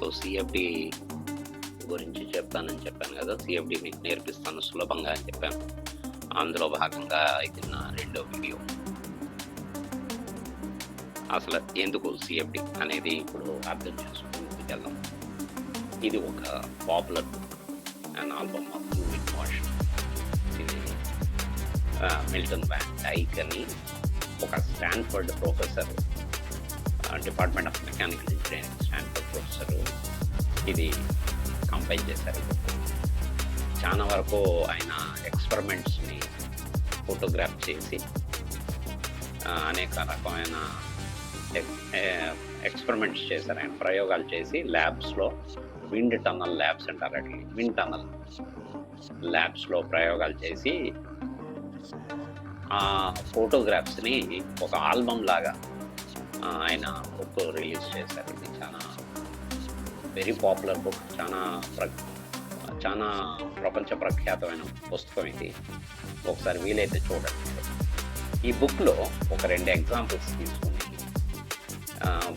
So CFD గురించి చెప్తానని చెప్పాను కదా. సిఎఫ్డి మీకు నేర్పిస్తాను సులభంగా అని చెప్పాను. అందులో భాగంగా ఇది నా రెండో వీడియో. అసలు ఎందుకు సిఎఫ్డి అనేది ఇప్పుడు అర్థం చేసుకుని వెళ్దాం. ఇది ఒక popular book and album of fluid wash ఇది మిల్టన్ వ్యాన్ డైక్ అని ఒక Stanford professor department of mechanical engineering Stanford professor. ఇది కంపైల్ చేశారు. చాలా వరకు ఆయన ఎక్స్పెరిమెంట్స్ని ఫోటోగ్రాఫ్ చేసి అనేక రకమైన ఎక్స్పెరిమెంట్స్ చేశారు. ఆయన ప్రయోగాలు చేసి ల్యాబ్స్లో విండ్ టన్నల్ ల్యాబ్స్ అంటారు అట్లా. విండ్ టన్నల్ ల్యాబ్స్లో ప్రయోగాలు చేసి ఆ ఫోటోగ్రాఫ్స్ని ఒక ఆల్బమ్ లాగా ఆయన బుక్ రిలీజ్ చేశారు. ఇది చాలా వెరీ పాపులర్ బుక్. చాలా ప్ర చాలా ప్రపంచ ప్రఖ్యాతమైన పుస్తకం ఇది. ఒకసారి వీలైతే చూడండి. ఈ బుక్లో ఒక రెండు ఎగ్జాంపుల్స్ తీసుకుని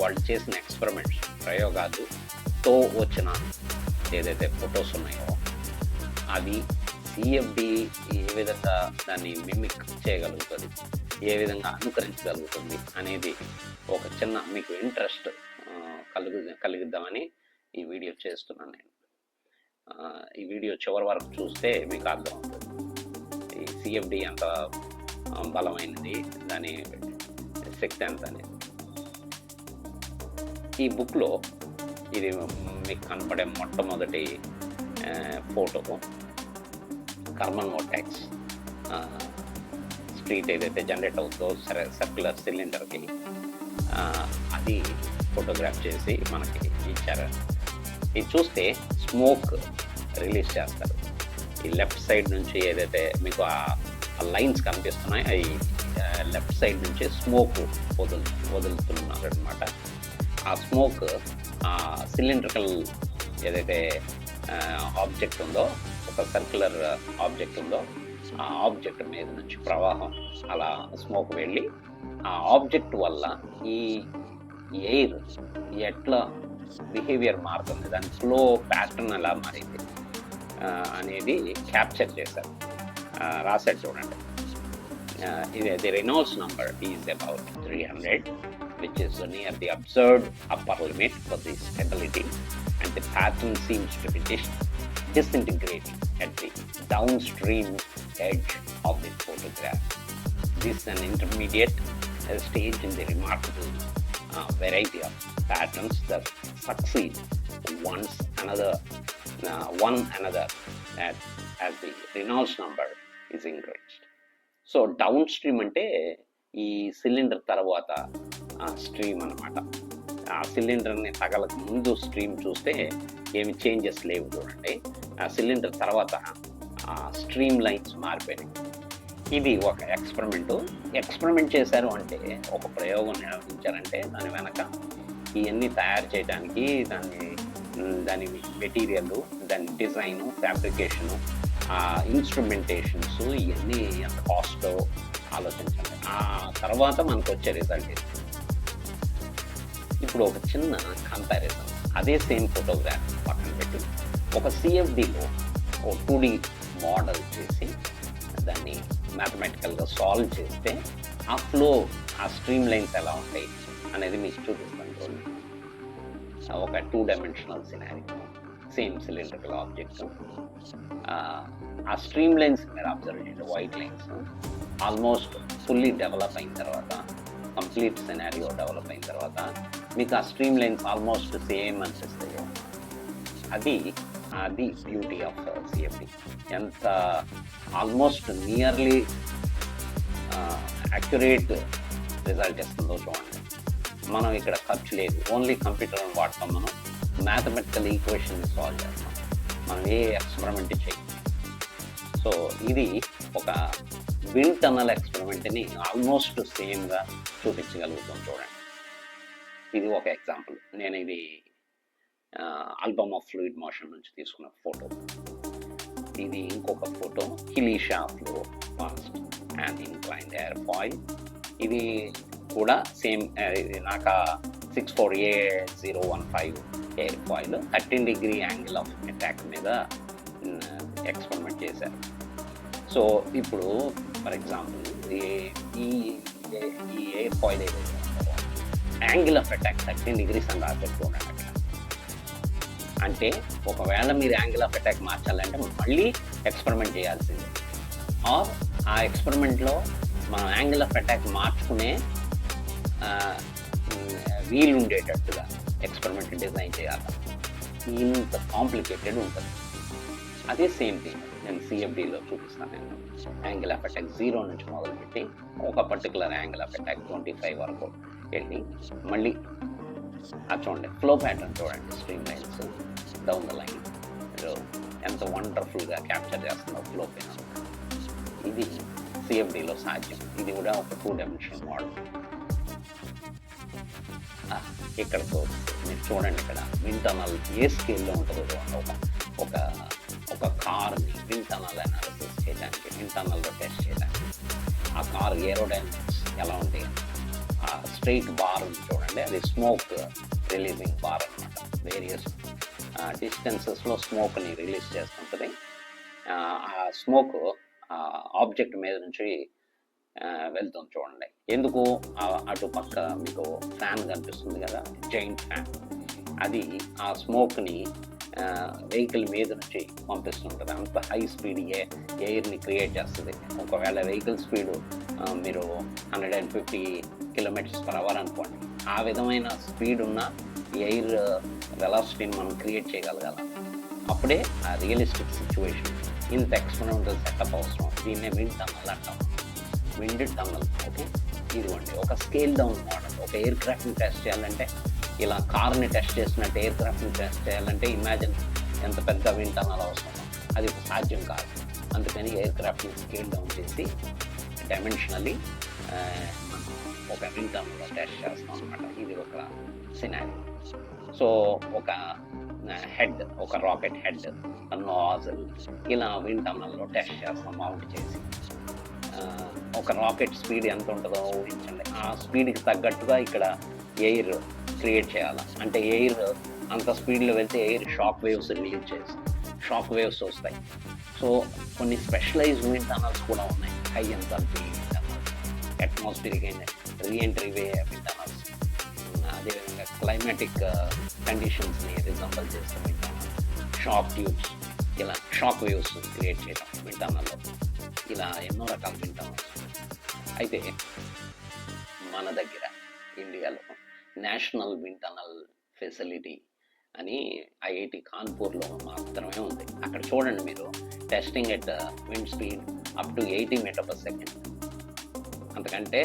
వాళ్ళు చేసిన ఎక్స్పెరిమెంట్స్. ప్రయోగాలుతో వచ్చిన ఏదైతే ఫొటోస్ ఉన్నాయో అవి సిఎఫ్డి ఏ విధంగా దాన్ని మిమిక్ చేయగలుగుతుంది. ఏ విధంగా అనుకరించగలుగుతుంది అనేది ఒక చిన్న మీకు ఇంట్రెస్ట్ కలుగు కలిగిద్దామని ఈ వీడియో చేస్తున్నాను నేను. ఈ వీడియో చివరి వరకు చూస్తే మీకు అర్థమవుతుంది. ఈ సిఎఫ్డి ఎంత బలమైనది దాని శక్తి ఎంత అనేది. ఈ బుక్లో ఇది మీకు కనపడే మొట్టమొదటి ఫోటో కర్మన్ మోటాక్స్ స్ట్రీట్ ఏదైతే జనరేట్ అవుతుందో సరే సర్క్యులర్ సిలిండర్కి అది ఫోటోగ్రాఫ్ చేసి మనకి ఇచ్చారు. ఇది చూస్తే స్మోక్ రిలీజ్ చేస్తారు. ఈ లెఫ్ట్ సైడ్ నుంచి ఏదైతే మీకు ఆ లైన్స్ కనిపిస్తున్నాయి అవి లెఫ్ట్ సైడ్ నుంచి స్మోక్ వదులు వదులుతున్నారు అనమాట ఆ స్మోక్ ఆ సిలిండ్రికల్ ఏదైతే ఆబ్జెక్ట్ ఉందో ఒక సర్క్యులర్ ఆబ్జెక్ట్ ఉందో ఆ ఆబ్జెక్ట్ మీద నుంచి ప్రవాహం అలా స్మోక్ వెళ్ళి ఆ ఆబ్జెక్ట్ వల్ల ఈ ఎయిర్ ఎట్లా బిహేవియర్ మారుతుంది దాని ఫ్లో ప్యాటర్న్ ఎలా మారింది అనేది క్యాప్చర్ చేశారు. రాశారు చూడండి. ఇది the Reynolds number is about three hundred which is near the observed upper limit for the stability and the pattern seems to be dis disintegrating at the downstream edge of the photograph. This is an intermediate stage in the remarkable uh, variety of patterns that succeed once another, uh, one another at, as the Reynolds number is increased. So downstream అంటే ఈ cylinder తర్వాత stream అనమాట ఆ సిలిండర్ని తగలక ముందు stream చూస్తే ఏమి changes లేవు చూడండి ఆ సిలిండర్ తర్వాత స్ట్రీమ్ లైన్స్ మారిపోయినాయి. ఇది ఒక ఎక్స్పెరిమెంటు. ఎక్స్పెరిమెంట్ చేశారు అంటే ఒక ప్రయోగం నిర్వహించారంటే దాని వెనక ఇవన్నీ తయారు చేయడానికి దాన్ని దాని మెటీరియల్ దాని డిజైను ఫ్యాబ్రికేషను ఆ ఇన్స్ట్రుమెంటేషన్స్ ఇవన్నీ ఎంత కాస్ట్ ఆలోచించండి. ఆ తర్వాత మనకు వచ్చే రిజల్ట్ ఇది. ఇప్పుడు ఒక చిన్న కంపారిజన్. అదే సేమ్ ఫోటోగ్రాఫ్ పక్కన పెట్టి. ఒక సిఎఫ్డిలో ఒక టూ డీ మోడల్ చేసి దాన్ని మ్యాథమెటికల్గా సాల్వ్ చేస్తే ఆ ఫ్లో ఆ స్ట్రీమ్ లైన్స్ ఎలా ఉంటాయి అనేది మీకు చూపిస్తాను చూడండి. ఒక two dimensional scenario same cylindrical object ఆ స్ట్రీమ్ లైన్స్ మీరు అబ్జర్వ్ చేయండి white lines almost fully develop అయిన తర్వాత కంప్లీట్ సినారియో డెవలప్ అయిన తర్వాత మీకు ఆ స్ట్రీమ్ లైన్స్ ఆల్మోస్ట్ సేమ్ అనిపిస్తాయి అది అది బ్యూటీ ఆఫ్ సిఎండి ఎంత ఆల్మోస్ట్ నియర్లీ యాక్యురేట్ రిజల్ట్ ఇస్తుందో చూడండి. మనం ఇక్కడ ఖర్చు లేదు. ఓన్లీ కంప్యూటర్ని వాడతాం మనం. మ్యాథమెటికల్ ఈక్వేషన్ సాల్వ్ చేస్తాం. మనం ఏ ఎక్స్పెరిమెంట్ చేయం సో ఇది ఒక విండ్ టనల్ ఎక్స్పెరిమెంట్ని ఆల్మోస్ట్ సేమ్గా చూపించగలుగుతాం చూడండి. ఇది ఒక ఎగ్జాంపుల్ నేను ఇది ఆల్బమ్ ఆఫ్ ఫ్లూయిడ్ మోషన్ నుంచి తీసుకున్న ఫోటో ఇది ఇంకొక photo Hele Shaw flow past and incline airfoil ఇది కూడా సేమ్ నాకు six four A zero one five airfoil thirteen degree angle of attack మీద ఎక్స్పెరిమెంట్ చేశారు. సో ఇప్పుడు ఫర్ ఎగ్జాంపుల్ ఈ ఈ- ఎయిర్ ఫాయిల్ ఏదైతే angle of attack thirteen degrees అని రాసేట్టు అక్కడ అంటే ఒకవేళ మీరు యాంగిల్ ఆఫ్ అటాక్ మార్చాలంటే మళ్ళీ ఎక్స్పెరిమెంట్ చేయాల్సిందే. ఆర్ ఆ ఎక్స్పెరిమెంట్లో మనం యాంగిల్ ఆఫ్ అటాక్ మార్చుకునే వీలు ఉండేటట్టుగా ఎక్స్పెరిమెంట్ డిజైన్ చేయాలి. ఇంత కాంప్లికేటెడ్ ఉంటుంది. అదే సేమ్ థింగ్ నేను సిఎఫ్డిలో చూపిస్తాను. నేను యాంగిల్ ఆఫ్ అటాక్ జీరో నుంచి మొదలుపెట్టి ఒక particular angle of attack twenty five వరకు వెళ్ళి మళ్ళీ అది చూడండి ఫ్లో ప్యాటర్న్ చూడండి stream lines down the line మీరు ఎంత వండర్ఫుల్గా క్యాప్చర్ చేస్తుందో ఫ్లో పైన ఇది సిఎఫ్డిలో సాధ్యం. ఇది కూడా ఒక టూ డైమెన్షనల్ మోడల్ ఇక్కడతో మీరు చూడండి ఇక్కడ. విండ్ టనల్ ఏ స్కేల్లో ఉంటుందో చూడండి. ఒక ఒక ఒక కార్ని విండ్ టనల్ అనాలిసిస్ చేయడానికి విండ్ టనల్లో టెస్ట్ చేయడానికి. ఆ కార్ ఏరోడైనమిక్స్ ఎలా ఉంటాయి? స్ట్రైట్ బార్ ఉంది చూడండి. అది స్మోక్ రిలీజింగ్ బార్ అనమాట వేరియస్ డిస్టెన్సెస్లో స్మోక్ని రిలీజ్ చేస్తుంటుంది. ఆ స్మోక్ ఆబ్జెక్ట్ మీద నుంచి వెళ్తుంది చూడండి. ఎందుకు? అటు పక్క మీకు ఫ్యాన్ కనిపిస్తుంది కదా జైంట్ ఫ్యాన్. అది ఆ స్మోక్ని వెహికల్ మీద నుంచి పంపిస్తుంటుంది అంత హై స్పీడ్ ఏ ఎయిర్ని క్రియేట్ చేస్తుంది. ఒకవేళ వెహికల్ స్పీడ్ మీరు hundred and fifty kilometres per hour అనుకోండి. ఆ విధమైన స్పీడ్ ఉన్న ఎయిర్ వెలాసిటీని మనం క్రియేట్ చేయగలగాల. అప్పుడే ఆ రియలిస్టిక్ సిచ్యువేషన్ ఇంత ఎక్స్పెరిమెంటల్ సెటప్ అవసరం. దీన్నే విండ్ టన్నల్ అంటాం. విండ్ టన్నల్ ఓకే ఇదిగోండి ఒక స్కేల్ డౌన్ మోడల్ ఒక ఎయిర్ క్రాఫ్ట్ని టెస్ట్ చేయాలంటే ఇలా కార్ని టెస్ట్ చేసినట్టు ఎయిర్ క్రాఫ్ట్ని టెస్ట్ చేయాలంటే ఇమాజిన్ ఎంత పెద్ద విండ్ అవసరం. అది సాధ్యం కాదు. అందుకని ఎయిర్ క్రాఫ్ట్ని స్కేల్ డౌన్ చేసి డైమెన్షనలీ ఒక విండ్ టెస్ట్ చేస్తాం అనమాట ఇది ఒక సినారీ సో ఒక హెడ్ ఒక రాకెట్ హెడ్ నాజల్ ఇలా విండ్ టెస్ట్ చేస్తాం మౌంట్ చేసి. ఒక రాకెట్ స్పీడ్ ఎంత ఉంటుందో ఊహించండి. ఆ స్పీడ్కి తగ్గట్టుగా ఇక్కడ ఎయిర్ క్రియేట్ చేయాలి? అంటే ఎయిర్ అంత స్పీడ్లో వెళ్తే ఎయిర్ షాక్ వేవ్స్ రిలీజ్ చేసి షాక్ వేవ్స్ వస్తాయి. సో కొన్ని స్పెషలైజ్ విండ్ టనల్స్ కూడా ఉన్నాయి. High enthalpy wind tunnels atmospheric reentry way wind tunnels అదేవిధంగా క్లైమాటిక్ కండిషన్స్ని రిజంబల్ చేస్తే విండ్ టనల్స్ షాక్ ట్యూబ్స్ ఇలా షాక్ వేవ్స్ క్రియేట్ చేయడం విండ్ టనల్లో ఇలా ఎన్నో రకాల విండ్ టనల్స్ అయితే మన దగ్గర నేషనల్ విండ్ టనల్ ఫెసిలిటీ అని ఐఐటి కాన్పూర్లో మాత్రమే ఉంది. అక్కడ చూడండి మీరు. Testing at wind speed up to eighty metre per second అంతకంటే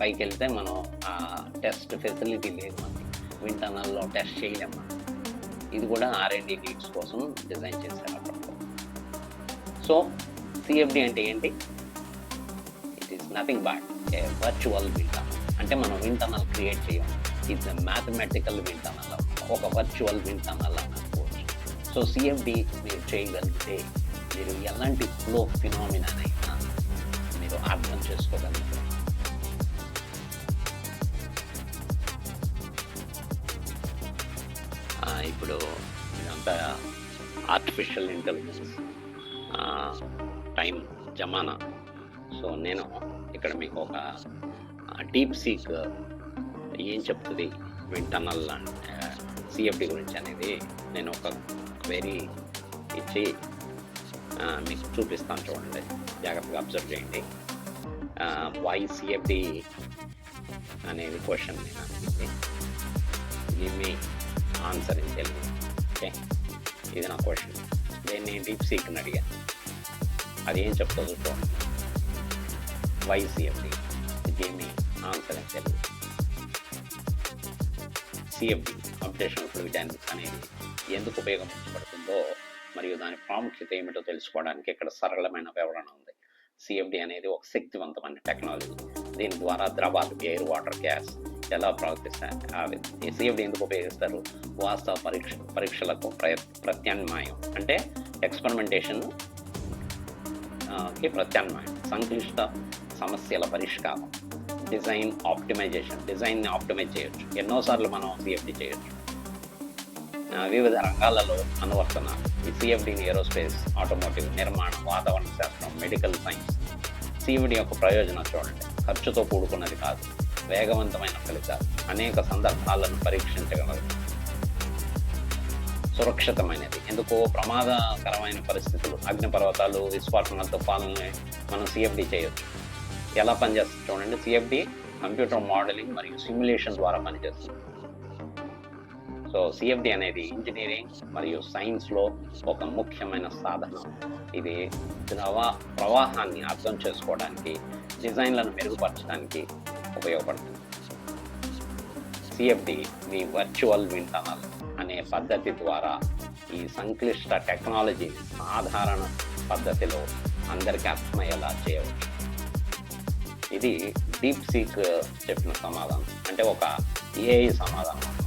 పైకి వెళ్తే మనం ఆ టెస్ట్ ఫెసిలిటీ లేదు మనకి. విండ్ టనల్లో టెస్ట్ చేయలేము మనం. ఇది కూడా ఆర్ఎండి నీడ్స్ కోసం డిజైన్ చేశారు అప్పట్లో సో సిఎఫ్డి అంటే ఏంటి? It is nothing but a virtual wind tunnel అంటే మనం విండ్ టనల్ క్రియేట్ చేయం ఇట్స్ మ్యాథమెటికల్ విండ్ టనల్ ఒక వర్చువల్ విండ్ టనల్ అనుకోవచ్చు. సో సిఎఫ్డి మీరు చేయగలిగితే మీరు ఎలాంటి ఫ్లో ఫినామినైనా మీరు అర్థం చేసుకోగలుగుతారు. ఇప్పుడు ఇదంతా ఆర్టిఫిషియల్ ఇంటెలిజెన్స్ టైం జమానా. సో నేను ఇక్కడ మీకు ఒక డీప్ సీక్ ఏం చెప్తుంది? వింటనల్ సిఎఫ్డి గురించి అనేది నేను ఒక క్వెరీ ఇచ్చి మీకు చూపిస్తాను చూడండి. జాగ్రత్తగా అబ్జర్వ్ చేయండి. వై సిఎఫ్డి అనేది క్వశ్చన్ నేను give me answer in Telugu okay ఇది నా క్వశ్చన్ నేను డీప్ సీక్ని అడిగాను. అది ఏం చెప్తుందో చూడండి. Why CFD give answer in Telugu CFD updation fluid dynamics అనేది ఎందుకు ఉపయోగించబడుతుందో మరియు దాని ప్రాముఖ్యత ఏమిటో తెలుసుకోవడానికి ఇక్కడ సరళమైన వివరణ ఉంది. సిఎఫ్డి అనేది ఒక శక్తివంతమైన టెక్నాలజీ. దీని ద్వారా ద్రవాలు ఎయిర్ వాటర్ గ్యాస్ ఎలా ప్రవర్తిస్తాయి సిఎఫ్డి ఎందుకు ఉపయోగిస్తారు? వాస్తవ పరీక్ష పరీక్షలకు ప్రయ ప్రత్యామ్నాయం అంటే ఎక్స్పెరిమెంటేషన్కి ప్రత్యామ్నాయం. సంక్లిష్ట సమస్యల పరిష్కారం. డిజైన్ ఆప్టిమైజేషన్ డిజైన్ని ఆప్టిమైజ్ చేయొచ్చు. ఎన్నోసార్లు మనం సిఎఫ్డి చేయొచ్చు. వివిధ రంగాలలో అనువర్తనాలు ఈ సిఎఫ్డిని ఏరోస్పేస్ ఆటోమోటివ్ నిర్మాణం వాతావరణ శాస్త్రం మెడికల్ సైన్స్. సిఎఫ్డి యొక్క ప్రయోజనం చూడండి. ఖర్చుతో కూడుకున్నది కాదు. వేగవంతమైన ఫలితాలు. అనేక సందర్భాలను పరీక్షించగలదు. సురక్షితమైనది. ఎందుకో ప్రమాదకరమైన పరిస్థితులు అగ్నిపర్వతాలు విస్ఫోటనాల తుఫానుల్ని మనం సిఎఫ్డి చేయొచ్చు. ఎలా పనిచేస్తుంది చూడండి. సిఎఫ్డి కంప్యూటర్ మోడలింగ్ మరియు సిమ్యులేషన్ ద్వారా పనిచేస్తుంది. సో సిఎఫ్డి అనేది ఇంజనీరింగ్ మరియు సైన్స్లో ఒక ముఖ్యమైన సాధనం. ఇది ప్రవా ప్రవాహాన్ని అర్థం చేసుకోవడానికి డిజైన్లను మెరుగుపరచడానికి ఉపయోగపడుతుంది. సిఎఫ్డి మీ వర్చువల్ విండ్ టనల్ అనే పద్ధతి ద్వారా ఈ సంక్లిష్ట టెక్నాలజీ సాధారణ పద్ధతిలో అందరికీ అర్థమయ్యేలా చేయవచ్చు. ఇది డీప్ సీక్ చెప్పిన సమాధానం. అంటే ఒక ఏఐ సమాధానం.